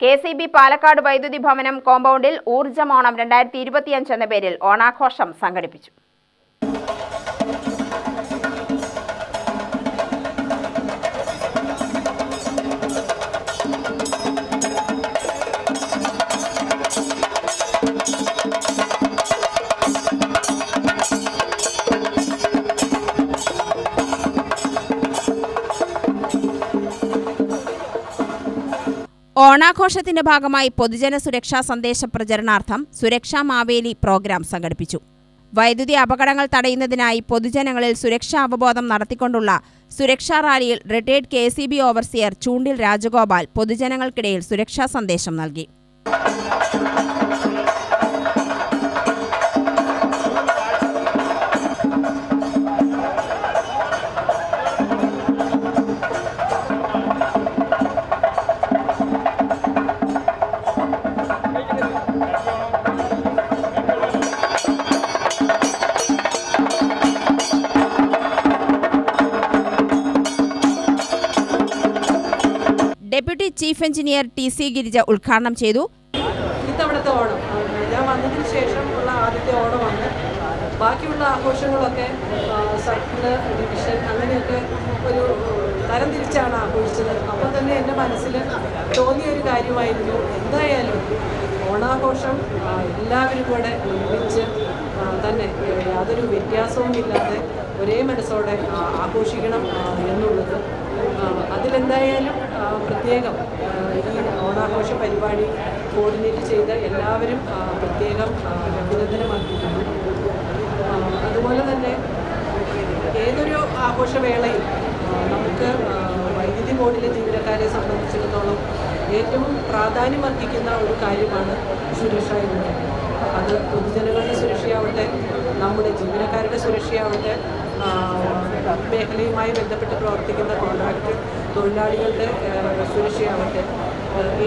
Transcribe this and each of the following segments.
K C B Palakkad വൈദ്യുതി ഭവനം കോമ്പൗണ്ടിൽ ഊർജമോണം രണ്ടായിരത്തി ഇരുപത്തിയഞ്ച് എന്ന പേരിൽ ഓണാഘോഷം സംഘടിപ്പിച്ചു. ഓണാഘോഷത്തിന്റെ ഭാഗമായി പൊതുജന സുരക്ഷാ സന്ദേശ പ്രചരണാർത്ഥം സുരക്ഷാ മാവേലി പ്രോഗ്രാം സംഘടിപ്പിച്ചു. വൈദ്യുതി അപകടങ്ങൾ തടയുന്നതിനായി പൊതുജനങ്ങളിൽ സുരക്ഷാ അവബോധം നടത്തിക്കൊണ്ടുള്ള സുരക്ഷാ റാലിയിൽ retired K C B overseer ചൂണ്ടിൽ Rajagopal പൊതുജനങ്ങൾക്കിടയിൽ സുരക്ഷാ സന്ദേശം നൽകി. Chief engineer T C Girija ഉദ്ഘാടനം ചെയ്തു. ഇത്തവണത്തെ ഓണം. ഞാൻ വന്നതിന് ശേഷം ഉള്ള ആദ്യത്തെ ഓണമാണ്. ബാക്കിയുള്ള ആഘോഷങ്ങളൊക്കെ സർക്കിൾ ഡിവിഷൻ അങ്ങനെയൊക്കെ ഒരു തരം തിരിച്ചാണ് ആഘോഷിച്ചത്. അപ്പോൾ തന്നെ എന്റെ മനസ്സിൽ തോന്നിയ ഒരു കാര്യമായിരുന്നു. എന്തായാലും ഓണാഘോഷം എല്ലാവരും കൂടെ ഒരുമിച്ച് തന്നെ യാതൊരു വ്യത്യാസവും ഇല്ലാതെ ഒരേ മനസ്സോടെ ആഘോഷിക്കണം എന്നുള്ളത് അതിലെന്തായാലും പ്രത്യേകം ഈ ഓണാഘോഷ പരിപാടി കോർഡിനേറ്റ് ചെയ്ത എല്ലാവരും പ്രത്യേകം അഭിനന്ദനമാക്കിയിട്ടുണ്ട് അതുപോലെ തന്നെ ഏതൊരു ആഘോഷവേളയിൽ നമുക്ക് വൈദ്യുതി ബോർഡിലെ ജീവനക്കാരെ സംബന്ധിച്ചിടത്തോളം ഏറ്റവും പ്രാധാന്യം അർഹിക്കുന്ന ഒരു കാര്യമാണ് സുരക്ഷ എന്നത് അത് പൊതുജനങ്ങളുടെ സുരക്ഷയാവട്ടെ നമ്മുടെ ജീവനക്കാരുടെ സുരക്ഷയാവട്ടെ മേഖലയുമായി ബന്ധപ്പെട്ട് പ്രവർത്തിക്കുന്ന കോൺട്രാക്ട് തൊഴിലാളികളുടെ സുരക്ഷയാവട്ടെ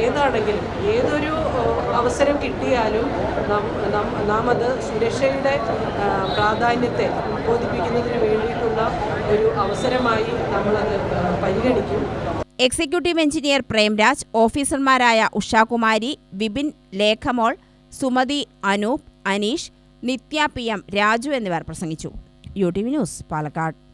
ഏതാണെങ്കിലും ഏതൊരു അവസരം കിട്ടിയാലും നാം നാം- അത് സുരക്ഷയുടെ പ്രാധാന്യത്തെ ബോധിപ്പിക്കുന്നതിന് വേണ്ടിയിട്ടുള്ള ഒരു അവസരമായി നമ്മളത് പരിഗണിക്കും. എക്സിക്യൂട്ടീവ് എഞ്ചിനീയർ പ്രേംരാജ് ഓഫീസർമാരായ ഉഷാകുമാരി വിപിൻ ലേഖമോൾ സുമതി അനൂപ് അനീഷ് നിത്യ പി എം രാജു എന്നിവർ പ്രസംഗിച്ചു. U T V news Palakkad.